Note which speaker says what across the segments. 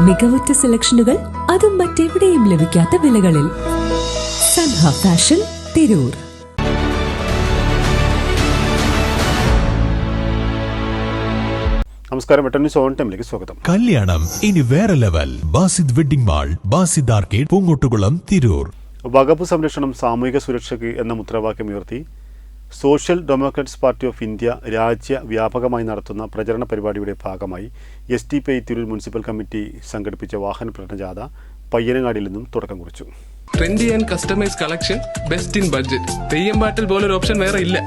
Speaker 1: മികവുറ്റ സെലക്ഷനുകൾ അതും മറ്റെവിടെയും ലഭിക്കാത്ത വിലകളിൽ. സൻഹ ഫാഷൻ തിരൂർ.
Speaker 2: നമസ്കാരം ഓൺ ടൈമിലേക്ക് സ്വാഗതം.
Speaker 3: കല്യാണം ഇനി വേറെ level. Basid wedding mall Basid arcade Poongottukulam Tirur.
Speaker 2: വകുപ്പ് സംരക്ഷണം സാമൂഹിക സുരക്ഷയ്ക്ക് എന്ന മുദ്രാവാക്യം ഉയർത്തി social democrats party of India രാജ്യ വ്യാപകമായി നടത്തുന്ന പ്രചരണ പരിപാടിയുടെ ഭാഗമായി S D P Tirur municipal committee സംഘടിപ്പിച്ച വാഹന പ്രകടന ജാഥ പയ്യനങ്ങാടിയിൽ നിന്നും തുടക്കം കുറിച്ചു.
Speaker 4: Trendy and customise collection best in budget Theyyam പാട്ടിൽ പോലൊരു ഓപ്ഷൻ വേറെ ഇല്ല.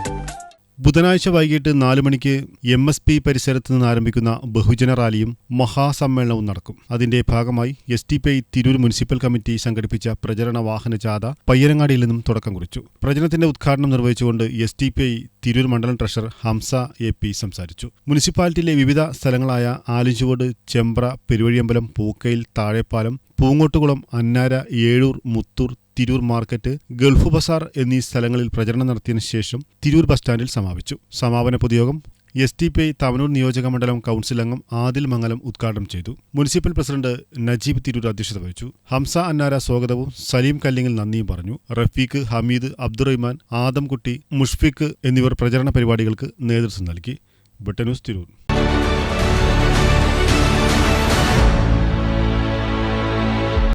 Speaker 2: ബുധനാഴ്ച വൈകിട്ട് നാല് മണിക്ക് എം എസ് പി പരിസരത്ത് നിന്ന് ആരംഭിക്കുന്ന ബഹുജന റാലിയും മഹാസമ്മേളനവും നടക്കും. അതിന്റെ ഭാഗമായി S D P I Tirur municipal committee സംഘടിപ്പിച്ച പ്രചരണ വാഹന ജാഥ പയ്യനങ്ങാടിയിൽ നിന്നും തുടക്കം കുറിച്ചു. പ്രചരണത്തിന്റെ ഉദ്ഘാടനം നിർവഹിച്ചുകൊണ്ട് S D P I Tirur മണ്ഡലം ട്രഷറർ ഹംസ എ പി സംസാരിച്ചു. മുനിസിപ്പാലിറ്റിയിലെ വിവിധ സ്ഥലങ്ങളായ Alinchuvode Chembra Peruvazhiyambalam Pookkayil Thazhepalam Poongottukulam Annara Ezhur Muthur Tirur market Gulf bazaar എന്നീ സ്ഥലങ്ങളിൽ പ്രചരണം നടത്തിയതിനു ശേഷം തിരൂർ ബസ് സ്റ്റാൻഡിൽ സമാപിച്ചു. സമാപന പൊതുയോഗം S D P I Thavanur നിയോജക മണ്ഡലം കൗൺസിൽ അംഗം ആദിൽ മംഗലം ഉദ്ഘാടനം ചെയ്തു. മുനിസിപ്പൽ പ്രസിഡന്റ് നജീബ് തിരൂർ അധ്യക്ഷത വഹിച്ചു. ഹംസ അന്നാര സ്വാഗതവും സലീം കല്ലിങ്ങിൽ നന്ദിയും പറഞ്ഞു. റഫീഖ് ഹമീദ് അബ്ദുറഹ്മാൻ ആദംകുട്ടി മുഷ്ഫിഖ് എന്നിവർ പ്രചരണ പരിപാടികൾക്ക് നേതൃത്വം നൽകി. ബ്രിട്ടനൂസ് തിരൂർ.